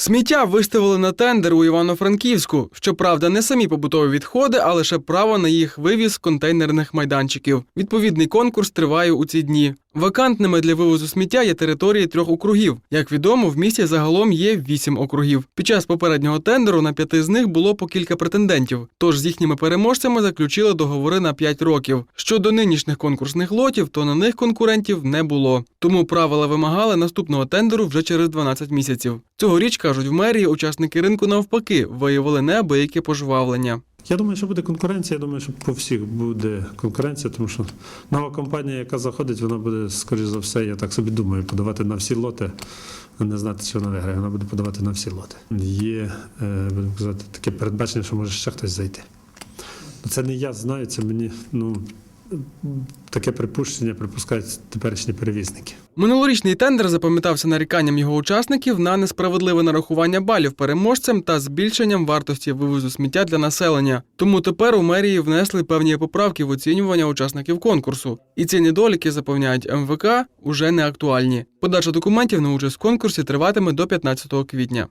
Сміття виставили на тендер у Івано-Франківську. Щоправда, не самі побутові відходи, а лише право на їх вивіз контейнерних майданчиків. Відповідний конкурс триває у ці дні. Вакантними для вивозу сміття є території трьох округів. Як відомо, в місті загалом є вісім округів. Під час попереднього тендеру на п'яти з них було по кілька претендентів. Тож з їхніми переможцями заключили договори на 5 років. Щодо нинішніх конкурсних лотів, то на них конкурентів не було. Тому правила вимагали наступного тендеру вже через 12 місяців. Цьогоріч кажуть в мерії, учасники ринку навпаки виявили неабияке пожвавлення. Я думаю, що буде конкуренція. Я думаю, що по всіх буде конкуренція, тому що нова компанія, яка заходить, вона буде, скоріш за все, я так собі думаю, подавати на всі лоти, не знати, що вона виграє. Вона буде подавати на всі лоти. Є, е, будемо казати, таке передбачення, що може ще хтось зайти. Це не я знаю, це мені ну, таке припущення припускають теперішні перевізники. Минулорічний тендер запам'ятався наріканням його учасників на несправедливе нарахування балів переможцям та збільшенням вартості вивозу сміття для населення. Тому тепер у мерії внесли певні поправки в оцінювання учасників конкурсу. І ці недоліки запевняють МВК уже не актуальні. Подача документів на участь в конкурсі триватиме до 15 квітня.